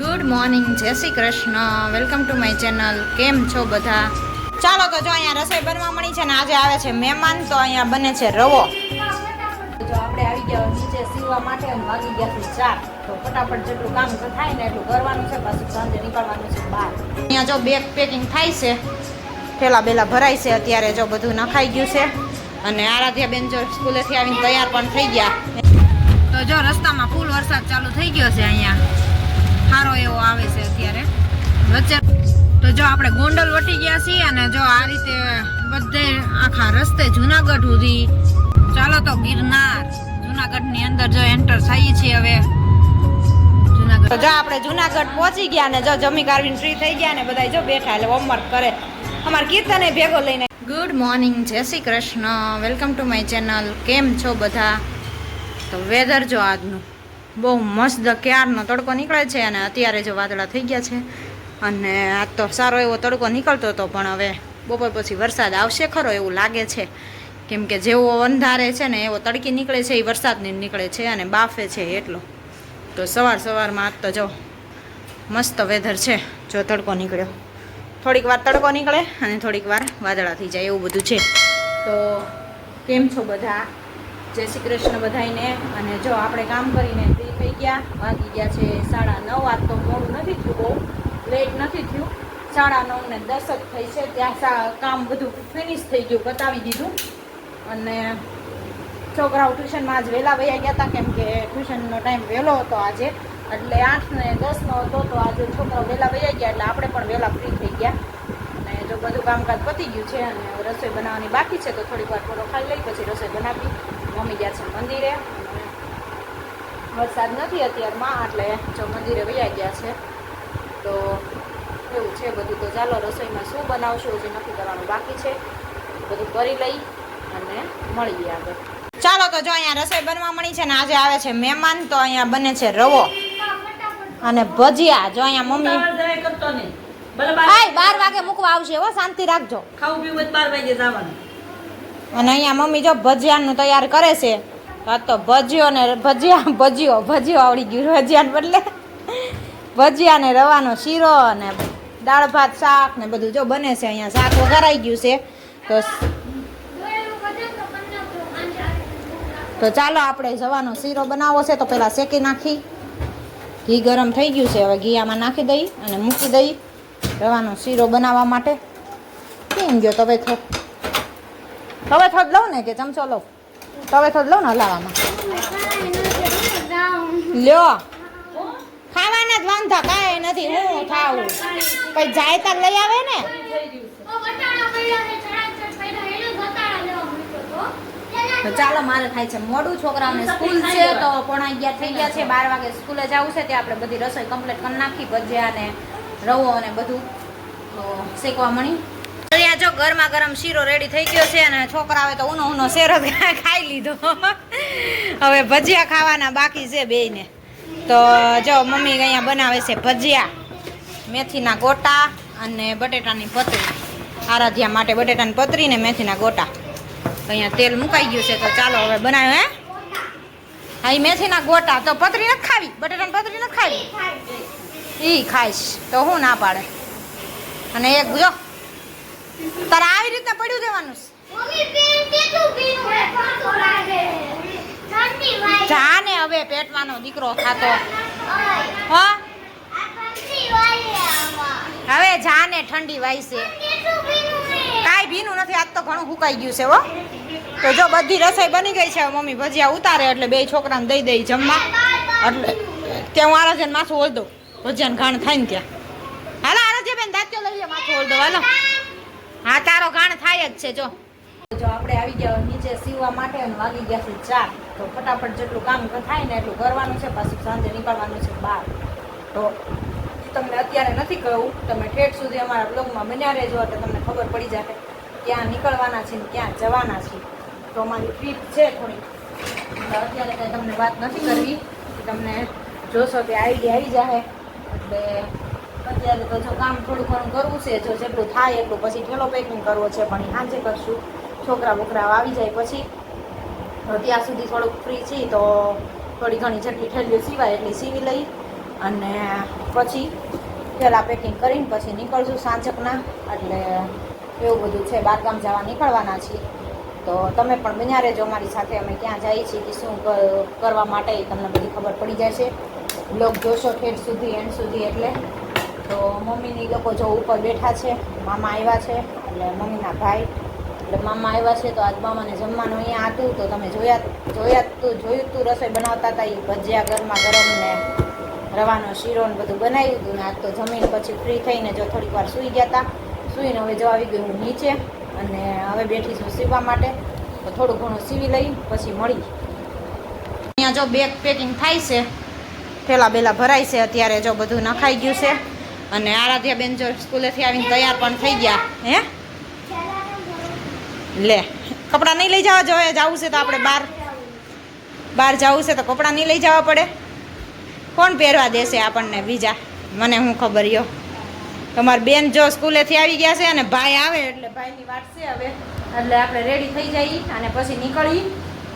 Good morning Jai Shri Krishna. Welcome to my channel કેમ છો બધા? ચાલો તો જો અહીંયા રસોઈ બનવા મળી છે ને આજે આવે છે મહેમાન, તો અહીંયા બને છે રવો. જો આપણે આવી ગયા નીચે સીવવા માટે વાગી ગયા છે ચાર, તો ફટાફટ જેટલું કામ થાય ને એટલું કરવાનું છે, પાછું સાંજે નીકળવાનું છે બહાર અહીંયા જો બેગ પેકિંગ થાય છે થેલા બેલા ભરાય છે, અત્યારે જો બધું નખાઈ ગયું છે. અને આરાધ્યા બેન જો સ્કૂલેથી આવીને તૈયાર પણ થઈ ગયા. તો જો રસ્તામાં ફૂલ વરસાદ ચાલુ થઈ ગયો છે અહીંયા. સારો એવો આવે છે અત્યારે. વચ્ચે તો જો આપણે ગોંડલ વટી ગયા છીએ અને જો આ રીતે બધે આખા રસ્તે જુનાગઢ સુધી. ચાલો તો ગિરનાર. જુનાગઢની અંદર જો એન્ટર થઈએ છીએ હવે. જુનાગઢ. જો આપણે જુનાગઢ પહોંચી ગયા ને જો જમી કારવીને ફ્રી થઈ ગયા ને બધા જો બેઠા એટલે હોમવર્ક કરે. અમાર કીર્તને ભેગો લઈને. Good morning Jai Shri Krishna. Welcome to my channel કેમ છો બધા? તો વેધર જો આજનું. બહુ મસ્ત ક્યારનો તડકો નીકળે છે અને અત્યારે જો વાદળા થઈ ગયા છે. અને આ તો સારો એવો તડકો નીકળતો હતો, પણ હવે બપોર પછી વરસાદ આવશે ખરો એવું લાગે છે. કેમ કે જેવો અંધારે છે ને એવો તડકી નીકળે છે, એ વરસાદની નીકળે છે અને બાફે છે એટલો. તો સવાર સવારમાં આજ તો જો મસ્ત વેધર છે, જો તડકો નીકળ્યો. થોડીક વાર તડકો નીકળે અને થોડીક વાર વાદળા થઈ જાય એવું બધું છે. તો કેમ છો બધા? જય શ્રી કૃષ્ણ બધાઈને અને જો આપણે કામ કરીને ફ્રી થઈ ગયા, વાગી ગયા છે સાડા નવ. આજ તો મોડું નથી થયું બહુ. લેટ નથી થયું. સાડા નવ ને દસ જ થઈ છે. ત્યાં કામ બધું ફિનિશ થઈ ગયું, બતાવી દીધું. અને છોકરાઓ ટ્યુશનમાં આજ વહેલા વયા ગયા હતા કેમ કે ટ્યુશનનો ટાઈમ વહેલો હતો આજે. એટલે આઠ ને દસનો હતો, તો આજે છોકરાઓ વહેલા વયા ગયા, એટલે આપણે પણ વહેલા ફ્રી થઈ ગયા. અને જો બધું કામકાજ પતી ગયું છે અને રસોઈ બનાવવાની બાકી છે, તો થોડીક વાર થોડો ખાઈ લઈ, પછી રસોઈ બનાવી. મમ્મી ગયા છે મંદિરે. વરસાદ નથી અત્યારમાં એટલે જો મંદિરે વયા ગયા છે. તો એવું છે બધું. તો ચાલો રસોઈમાં શું બનાવશું હજી નક્કી કરવાનું બાકી છે. બધું કરી લઈ અને મળીએ આગળ. ચાલો તો જો અહીંયા રસોઈ બનવા મળી છે ને આજે આવે છે મહેમાન તો અહીંયા બને છે રવો. અને ભજીયા જો અહીંયા મમ્મી બાર વાગે મૂકવા આવશે હો શાંતિ રાખજો. ખાવું પીવું બાર વાગે જવાનું. અને અહીંયા મમ્મી જો ભજીયાનું તૈયાર કરે છે આ તો ભજીયો ને ભજીયા, ભજીયો ભજીયો આવડી ગયું ભજીયાને બદલે. ભજીયા ને રવાનો શીરો અને દાળ ભાત, શાક ને બધું જો બને છે અહીંયા. શાક વઘારાઈ ગયું છે. તો તો ચાલો આપણે જવાનો શીરો બનાવવો છે, તો પહેલાં શેકી નાખી. ઘી ગરમ થઈ ગયું છે, હવે ઘી આમાં નાખી દઈ અને મૂકી દઈ રવાનો શીરો બનાવવા માટે. કેમ ગયો તો થો તવે થોડ લઉં ને કે ચમચો લઉં? તવે થોડ લઉં ને હલાવામાં લ્યો. ખાવાના જ વાંધા, કાંઈ નથી, હું ખાવું. કઈ જાય તાર લઈ આવે ને? તો ચાલો, મારે થાય છે મોડું. છોકરાઓને સ્કૂલ છે તો પોણા અગિયાર થઈ ગયા છે, બાર વાગે સ્કૂલે જવું છે, ત્યાં આપણે બધી રસોઈ કમ્પ્લીટ કરી નાખી, ભજીયા ને રવો અને બધું. શેકવા મળી. અહીંયા જો ગરમા ગરમ શીરો રેડી થઈ ગયો છે અને છોકરા આવે તો ઉનો ઉનો શેરો ખાઈ લીધો. હવે ભજીયા ખાવાના બાકી છે બેયને. તો જો મમ્મી અહીંયા બનાવે છે ભજીયા, મેથીના ગોટા અને બટેટાની પતરી. આરાધ્યા માટે બટેટાની પતરી ને મેથીના ગોટા. અહીંયા તેલ મુકાઈ ગયું છે, તો ચાલો હવે બનાવ્યો, હે? હા એ મેથીના ગોટા. તો પતરી નથી ખાવી, બટેટાની પતરી નથી ખાવી? એ ખાઈશ, તો હું ના પાડે. અને એક જો તારે આવી રીતના પડ્યું દેવાનું છે. જાને હવે પેટવાનો દીકરો ખાતો. હા? હવે જાને ઠંડી વાય છે. કાંઈ ભીનું નથી આજ તો ઘણું સુકાઈ ગયું છે હો. તો જો બધી રસોઈ બની ગઈ છે મમ્મી ભજીયા ઉતારે એટલે બે છોકરાને દઈ દઈ જમવા. એટલે ત્યાં હું આરાધ્યાને માથું ઓળ દઉં. ભજીયાને ઘાણ થાય ને ત્યાં. હાલો આરાધ્યા બેન દાંત્યો લઈ લે માથું ઓળ દઉં. હાલો. હા, તારો ગાણ થાય જ છે, જો. જો આપણે આવી ગયા નીચે સીવવા માટે વાગી ગયા છે ચાર, તો ફટાફટ જેટલું કામ થાય ને એટલું કરવાનું છે, પાછું સાંજે નીકળવાનું છે બહાર તો તમને અત્યારે નથી કહું, તમે ઠેઠ સુધી અમારા બ્લોગમાં બન્યા રહેજો, એટલે તમને ખબર પડી જશે ક્યાં નીકળવાના છે ને ક્યાં જવાના છે. તો અમારી ટ્રીપ છે થોડી અત્યારે કંઈ તમને વાત નથી કરવી તમને જોશો કે આઈડિયા આવી જાય એટલે અત્યારે તો જો કામ થોડું ઘણું કરવું છે, જો જેટલું થાય એટલું પછી ઠેલો પેકિંગ કરવો છે, પણ સાંજે કરશું. છોકરા બોકરા આવી જાય પછી. ત્યાં સુધી થોડુંક ફ્રી છીએ તો થોડી ઘણી જેટલી ઠેલીઓ સિવાય એટલી સીવી લઈ અને પછી પહેલાં પેકિંગ કરીને પછી નીકળશું સાંજકના. એટલે એવું બધું છે બારગામ જવા નીકળવાના છીએ. તો તમે પણ બન્યા રહેજો અમારી સાથે, અમે ક્યાં જઈએ છીએ કે શું કરવા માટે તમને બધી ખબર પડી જાય છે બ્લોગ જોશો ઠેઠ સુધી, એન્ડ સુધી એટલે. તો મમ્મીની લોકો જો ઉપર બેઠા છે, મામા આવ્યા છે, એટલે મમ્મીના ભાઈ, એટલે મામા આવ્યા છે તો આજ મામાને જમવાનું અહીંયા હતું તો તમે જોયા જોયા તું, જોયું તું રસોઈ બનાવતા હતા એ ભજીયા ગરમા ગરમ ને રવાનો શીરો ને બધું બનાવ્યું હતું ને આજ તો જમીન પછી ફ્રી થઈને જો થોડીક વાર સૂઈ ગયા હતા સૂઈને હવે જો આવી ગયું હું નીચે અને હવે બેઠી છું સીવવા માટે. તો થોડું ઘણું સીવી લઈ પછી મળી. અહીંયા જો બેગ પેકિંગ થાય છે, પેલા બેલા ભરાય છે, અત્યારે જો બધું નખાઈ ગયું છે. અને આરાધ્યા બેન જો સ્કૂલેથી આવીને તૈયાર પણ થઈ ગયા. હે? લે, કપડાં નહીં લઈ જવા જોઈએ જવું છે તો આપણે બહાર બહાર જવું છે તો કપડાં નહીં લઈ જવા પડે. કોણ પહેરવા દેશે આપણને બીજા? મને હું ખબર યો? તમારી બેન જો સ્કૂલેથી આવી ગયા છે અને ભાઈ આવે એટલે ભાઈની વાત છે હવે. એટલે આપણે રેડી થઈ જઈએ અને પછી નીકળી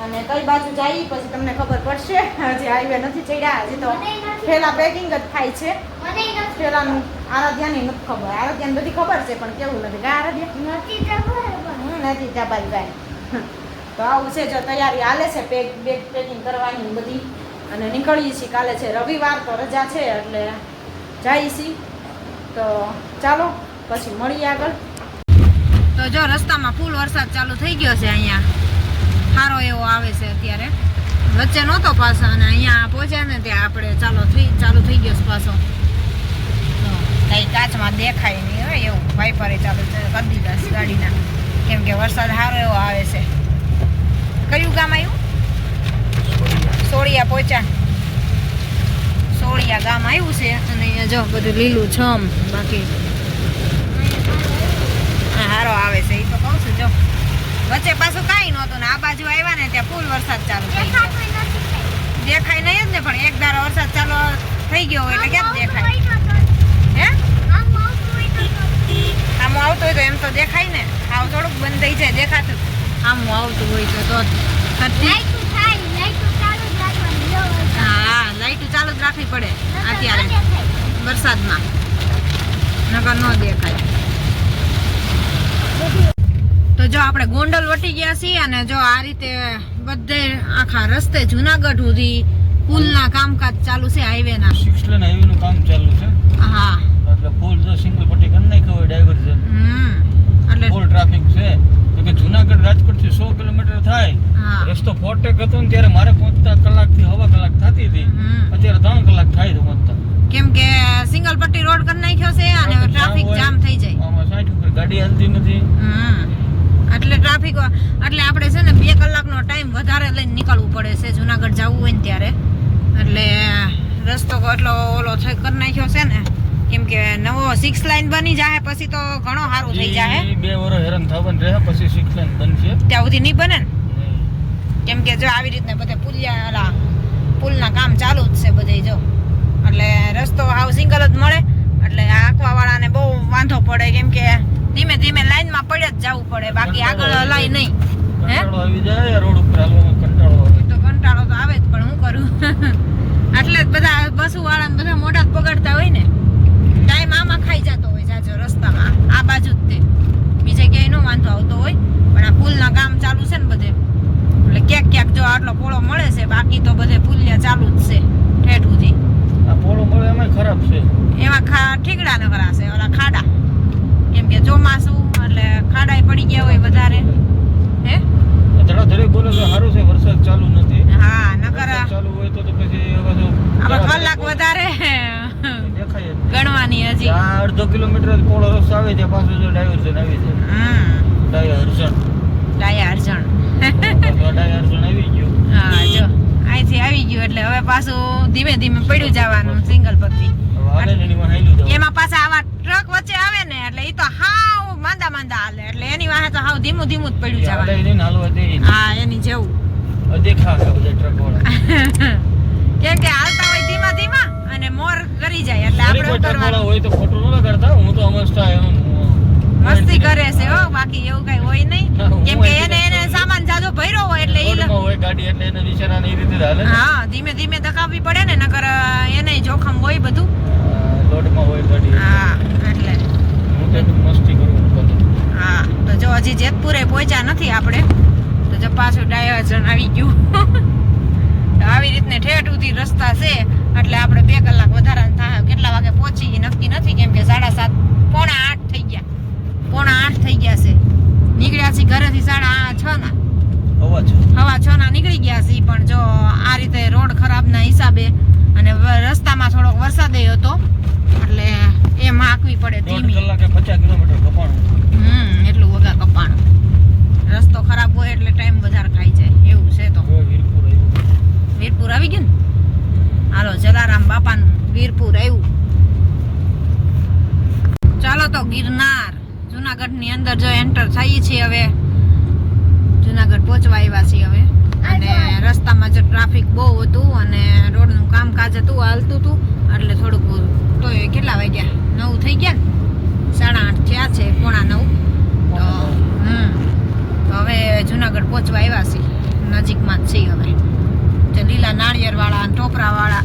અને કઈ બાજુ જઈએ પછી તમને ખબર પડશે. હજી આવ્યા નથી ચડ્યા હજી તો પેલા પેકિંગ જ થાય છે. પેલાનું આરાધ્યાની નથી ખબર. આરાધ્યાને બધી ખબર છે પણ કેવું નથી આરાધ્યા? નથી જબાઈ ભાઈ તો આવું છે જો તૈયારી હાલે છે પેક બેગ પેકિંગ કરવાની બધી. અને નીકળીએ છીએ કાલે છે રવિવાર તો રજા છે એટલે જઈએ છીએ. તો ચાલો પછી મળીએ આગળ. તો જો રસ્તામાં ફૂલ વરસાદ ચાલુ થઈ ગયો છે અહીંયા. સારો એવો આવે છે અત્યારે. વચ્ચે નહોતો પાછો અને અહીંયા પહોંચ્યા ને ત્યાં આપણે ચાલો થઈ ચાલુ થઈ ગયો છે પાછો કઈ કાચમાં દેખાય નહીં હોય એવું. વાઇપરે ચાલુ કરી દીધા ગાડીના. કેમ કે વરસાદ સારો એવો આવે છે. કયું ગામ આવ્યું? સોળિયા. પહોંચ્યા. સોળિયા ગામ આવ્યું છે અને અહીંયા જો બધું લીલું છમ બાકી. હારો આવે છે. એ તો કહું છું જો. વચ્ચે પાછું કાંઈ નહોતું ને આ બાજુ આવ્યા ને ત્યાં ફૂલ વરસાદ ચાલુ થઈ ગયો. દેખાય નહીં જ ને પણ એક ધારો વરસાદ ચાલુ થઈ ગયો હોય એટલે કેમ દેખાય. હે? આમ આવતું હોય તો એમ તો દેખાય ને. આવ થોડુંક બંધ થઈ જાય દેખાતું. આમ આવતું હોય તો તો હા લાઈટ ચાલુ જ રાખવી પડે અત્યારે. વરસાદમાં. નગર ન દેખાય. તો જો આપણે ગોંડલ વટી ગયા છીએ અને જો આ રીતે બધે આખા રસ્તે જુનાગઢ સુધી પુલના કામકાજ ચાલુ છે હાઈવેના. સિક્સ લેન હાઈવે નું કામ ચાલુ છે. હા. એટલે ફૂલ જો સિંગલ પટ્ટી કરી નાખ્યો હોય ડાયવર્ઝન એટલે ફૂલ ટ્રાફિક છે. કે જુનાગઢ રાજકોટથી સો કિલોમીટર થાય. રસ્તો ફોટેક હતો ને ત્યારે મારે પહોંચતા કલાકથી હવા કલાક થતી હતી. અત્યારે ત્રણ કલાક થાય છે પહોંચતા. કેમ કે સિંગલ પટ્ટી રોડ કરી નાખ્યો છે અને ટ્રાફિક જામ થઈ જાય. આમાં સાઠ ઉપર ગાડી હાલતી નથી. એટલે ટ્રાફિક એટલે આપણે છે ને બે કલાકનો ટાઈમ વધારે લઈને નીકળવું પડે છે. જુનાગઢ જવું હોય ને ત્યારે. એટલે રસ્તો એટલો ઓલો થઈ કરી નાખ્યો છે ને. કેમ કે નવો સિક્સ લાઈન બની જાય પછી તો ઘણો સારું થઈ જાય બે વર્ષ હેરાન થવાનું રહે પછી સિક્સ લેન બનશે. ત્યાં સુધી નહીં બને ને? કેમ કે જો આવી રીતના બધે પુલિયા પુલના કામ ચાલુ જ છે બધે જો. એટલે રસ્તો હાવ સિંગલ જ મળે એટલે આંકવા વાળાને બહુ વાંધો પડે કેમ કે ધીમે લાઈનમાં પડે જ જવું પડે બાકી આગળ હલાય નહીં હે? કંટાળો રોડ ઉપર કંટાળો તો કંટાળો તો આવે જ પણ હું કરું? એટલે જ બધા બસો વાળા બધા મોઢા જ પકડતા હોય ને ટાઈમ આમાં ખાઈ જતો હોય જાજો રસ્તામાં આ બાજુ જ તે. બીજે ક્યાંય નો વાંધો આવતો હોય પણ આ પુલના કામ ચાલુ છે ને બધે. એટલે ક્યાંક ક્યાંક જો આટલો પોળો મળે છે બાકી તો બધે પુલિયા ચાલુ જ છે ઠેઠ સુધી. આ પોળો મળે એમાં ખરાબ છે. એમાં ખા ઠીકડા ન કરાશે ઓલા ખાડા. કેમ કે ચોમાસું એટલે ખાડાય પડી ગયા હોય વધારે. હે? ધડાધડી બોલે તો સારું છે વરસાદ ચાલુ નથી. હા નકર ચાલુ હોય તો તો પછી હવે તો કલાક વધારે દેખાય ગણવાની હજી. આ અડધો કિલોમીટર પોળો રસ્તો આવે ત્યાં પાછું જો ડાયવર્ઝન આવી જાય. હમ. ડાયવર્ઝન ડાયવર્ઝન ડાયવર્ઝન આવી ગયું. હા જો અહીંથી આવી ગયું એટલે હવે પાછું ધીમે ધીમે પડ્યું જવાનું સિંગલ પત્તી એમાં પાછા આવા ટ્રક વચ્ચે આવે ને એટલે એ તો હાવ માંદા માંદા હાલે. એટલે એની વાહે તો હાવ ધીમું ધીમું જ પડ્યું જવાનું. હા એની જેવું. કેમ કે હાલતા હોય ધીમા ધીમા અને મોર કરી જાય એટલે આપણે કરવાનું હોય તો ખોટું ન લગાડતા. હું તો અમસ્તા એમ મસ્તી કરે છે હો બાકી એવું કઈ હોય નહીં. કેમ કે એને એને સામાન જાજો ભર્યો હોય એટલે ઈ હોય ગાડી એટલે એને નિશાના એ રીતે હાલે હા ધીમે ધીમે ધકાવવી પડે ને નકર એને જોખમ હોય બધું. લોડમાં હોય ગાડી હા એટલે. હું કે મસ્તી હજી જેતપુરે પહોંચ્યા નથી આપણે તો જો પાછું ડાયવર્ઝન આવી ગયું. આવી રીતને ઠેઠ ઉધી રસ્તા છે એટલે આપણે બે કલાક વધારાના થાય. કેટલા વાગે પહોંચી એ નક્કી નથી કેમ કે સાડા સાત પોણા આઠ થઈ ગયા. પોણા આઠ થઈ ગયા છે. નીકળ્યા છીએ ઘરેથી સાડા છ ના. હવા છ ના નીકળી ગયા છે પણ જો આ રીતે રોડ ખરાબના હિસાબે અને રસ્તામાં થોડોક વરસાદ હતો એટલે એ માકવી પડે ધીમી. કલાકે પચાસ કિલોમીટર કપાણું. હમ. રસ્તો ખરાબ હોય એટલે ટાઈમ વધારે ખાઈ જાય. એવું છે તો. વીરપુર આવી ગયું ને? હાલો જલારામ બાપાનું વીરપુર આવ્યું. ચાલો તો ગિરનાર. જુનાગઢની અંદર જો એન્ટર થઈએ છીએ હવે. જુનાગઢ પહોંચવા આવ્યા છીએ હવે. અને રસ્તામાં જો ટ્રાફિક બહુ હતું અને રોડનું કામકાજ હતું હાલતું હતું. એટલે થોડુંક તો કેટલા વાગ્યા? નવ થઈ ગયા ને? સાડા આઠ થયા છે પોણા નવ. તો હમ. તો હવે જુનાગઢ પહોંચવા આવ્યા છીએ. નજીકમાં જ છીએ હવે. જે લીલા નાળિયેરવાળા વાળા ટોપરાવાળા.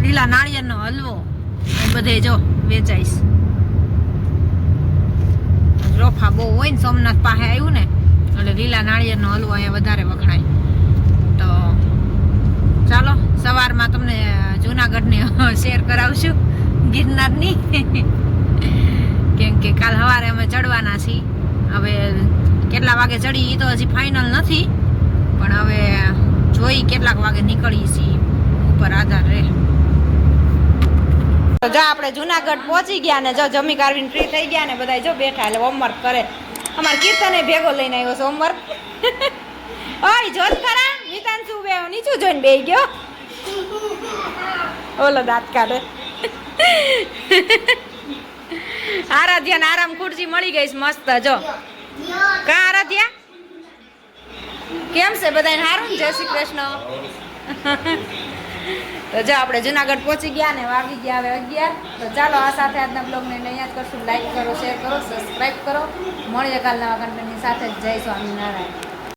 લીલા નાળિયેરનો હલવો. એ બધે જો વેચાઈશ. રોફા બહુ હોય ને સોમનાથ પાસે આવ્યું ને, એટલે લીલા નાળિયેરનો હલવો અહીંયા વધારે વખણાય. તો ચાલો, સવારમાં તમને જુનાગઢની શેર કરાવશું ગિરનારની. કેમ કે કાલ સવારે અમે ચડવાના છીએ. હવે કેટલા વાગે ચડી એ તો હજી ફાઇનલ નથી. પણ હવે જોઈ કેટલાક વાગે નીકળી છીએ. ઉપર આધાર રહે. તો જો આપણે જુનાગઢ પહોંચી ગયા ને જો જમી કારવીને ફ્રી થઈ ગયા ને બધા જો બેઠા એટલે હોમવર્ક કરે. અમારે કીર્તને ભેગો લઈને આવ્યો છે હોમવર્ક ઓય જોત ખરા મિતાંશુ બે, નીચું જોઈને બેહી ગયો. ઓલો દાંત કાઢે. આરાધ્યાને આરામ ખુરશી મળી ગઈ મસ્ત, જો. કા આરાધ્યા? કેમ છે બધાને હારું જય શ્રી કૃષ્ણ. તો જો આપણે જુનાગઢ પહોંચી ગયા ને વાગી ગયા હવે અગિયાર. તો ચાલો આ સાથે આજના બ્લોગને અહીંયા જ કરશું. લાઈક કરો શેર કરો સબસ્ક્રાઈબ કરો. મળીએ કાલના નવા સાથે. જ જય સ્વામિનારાયણ.